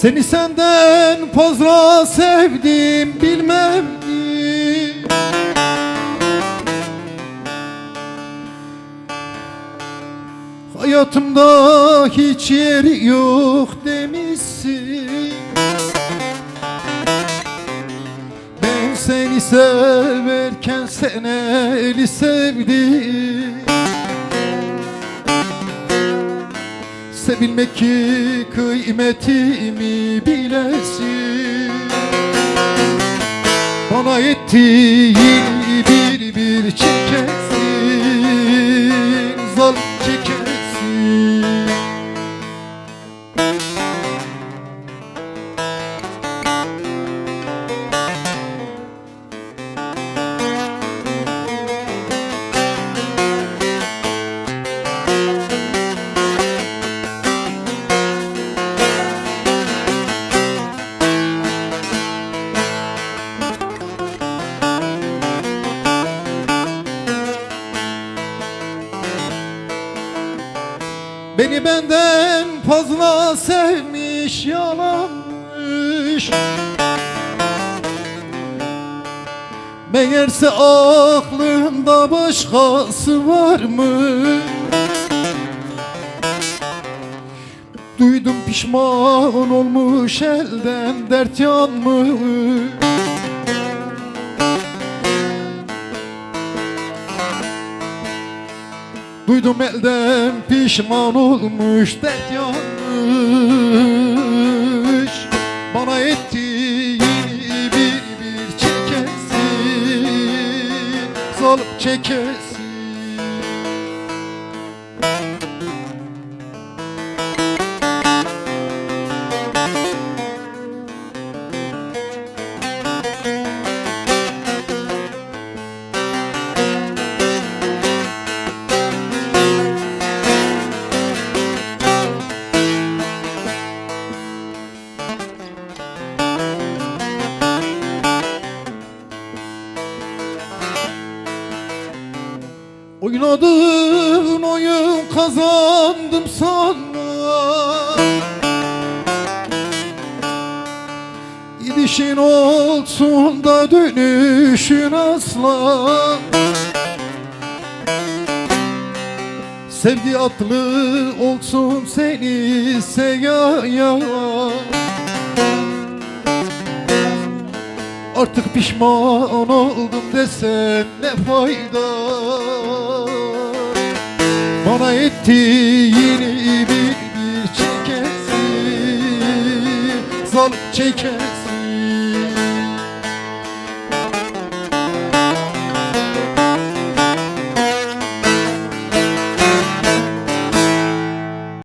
Seni senden fazla sevdim bilmem mi? Hayatımda hiç yeri yok demişsin Ben seni severken sen eli sevdim Sevilmek ki kıymetimi bilesin. Bana ettiğin bir bir çekesin Beni benden fazla sevmiş yalanmış Meğerse aklında başkası var mı? Duydum pişman olmuş elden dert yanmış Duydum elden pişman olmuş dert yanmış. Bana ettiğini bir bir çekesin Zalim çekesin Oynadığın oyun kazandım sanma Gidişin olsun da dönüşün asla. Sevgi atlı olsun seni seyaya Artık pişman oldum desen ne fayda? Bana ettiğini bir bir çekesin Zalim çekesin